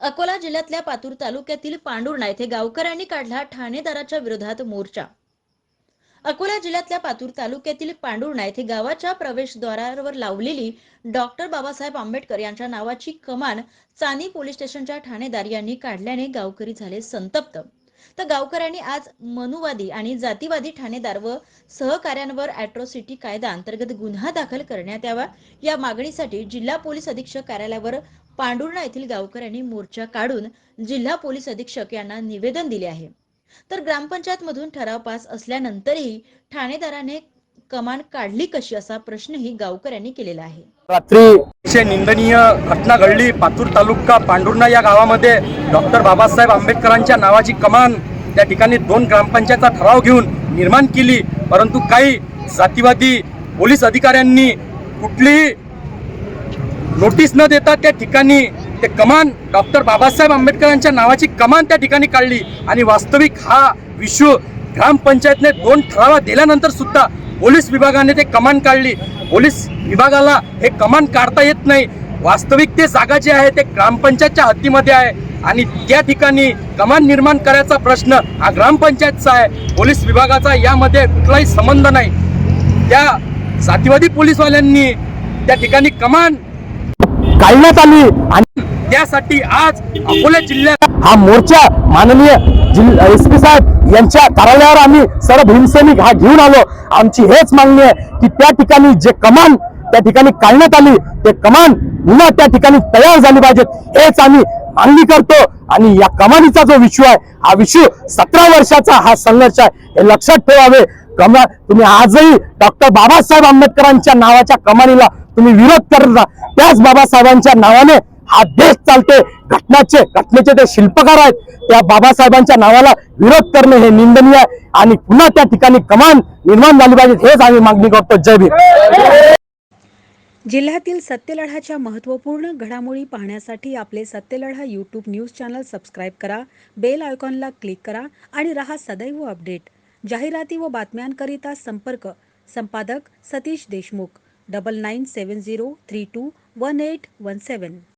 अकोला जिल्ह्यातल्या पातूर तालुक्यातील पांडुर्णा येथे गावकऱ्यांनी काढला ठाणेदाराच्या विरोधात मोर्चा. अकोला जिल्ह्यातल्या पातूर तालुक्यातील पांडुर्णा येथे गावाच्या प्रवेशद्वारावर लावलेली डॉक्टर बाबासाहेब आंबेडकर यांच्या नावाची कमान चानी पोलीस स्टेशनच्या ठाणेदार यांनी काढल्याने गावकरी झाले संतप्त. तर गावकऱ्यांनी आज मनुवादी आणि जातीवादी ठाणेदार व सहकाऱ्यांवर अॅट्रॉसिटी कायदा अंतर्गत गुन्हा दाखल करण्यात यावा या मागणीसाठी जिल्हा पोलीस अधीक्षक कार्यालयावर पांडुर्णा येथील गावकऱ्यांनी मोर्चा काढून जिल्हा पोलीस अधीक्षक यांना निवेदन दिले आहे. तर ग्रामपंचायत मधून ठराव पास असल्यानंतरही ठाणेदाराने कमान काढली कशी असा प्रश्नही गावकऱ्यांनी केलेला आहे. रात्री अतिशय निंदनीय घटना घडली. पातूर तालुका पांडुर्णा या गावामध्ये डॉक्टर बाबासाहेब आंबेडकरांच्या नावाची कमान त्या ठिकाणी दोन ग्रामपंचायतचा ठराव घेऊन निर्माण केली. परंतु काही जातीवादी पोलीस अधिकाऱ्यांनी कुठलीही नोटीस न देता त्या ठिकाणी ते कमान डॉक्टर बाबासाहेब आंबेडकरांच्या नावाची कमान त्या ठिकाणी काढली. आणि वास्तविक हा विश्व ग्रामपंचायतने दोन ठरावा दिल्यानंतर सुद्धा पोलीस विभागाने ते कमान काढली. पोलीस विभागाला हे कमान काढता येत नाही. वास्तविक ते जागा जे आहे ते ग्रामपंचायतच्या हद्दीमध्ये आहे. आणि त्या ठिकाणी कमान निर्माण करायचा प्रश्न हा ग्रामपंचायतचा आहे. पोलीस विभागाचा यामध्ये कुठलाही संबंध नाही. त्या जातीवादी पोलीसवाल्यांनी त्या ठिकाणी कमान काढण्यात आली. आणि त्यासाठी आज अकोला जिल्ह्यात हा मोर्चा माननीय एस पी साहेब यांच्या कार्यालयावर आम्ही सर्व भीमसैनिक हा घेऊन आलो. आमची हेच मागणी आहे की त्या ठिकाणी जे कमान त्या ठिकाणी काढण्यात आली ते कमान पुन्हा त्या ठिकाणी तयार झाली पाहिजेत. हेच आम्ही मागणी करतो. आणि या कमानीचा जो विश्व आहे हा विश्व सतरा वर्षाचा हा संघर्ष आहे. हे लक्षात ठेवावे. कमा तुम्ही आजही डॉक्टर बाबासाहेब आंबेडकरांच्या नावाच्या कमानीला तुम्ही विरोध करता त्याच बाबासाहेबांच्या नावाने हा देश चालते घटनाचे घटनेचे ते शिल्पकार आहेत. त्या बाबासाहेबांच्या नावाला विरोध करणे हे निंदनीय आहे. आणि पुन्हा त्या ठिकाणी कमान निर्माण झाली पाहिजे हेच आम्ही मागणी करतो. जय भीम. जिल्ह्यातील सत्यलढाच्या महत्त्वपूर्ण घडामोडी पाहण्यासाठी आपले Satyaladha YouTube news channel subscribe करा बेल आयकॉनला क्लिक करा आणि रहा सदैव अपडेट जाहिराती व बातम्यांकरिता संपर्क संपादक सतीश देशमुख. 9970321817.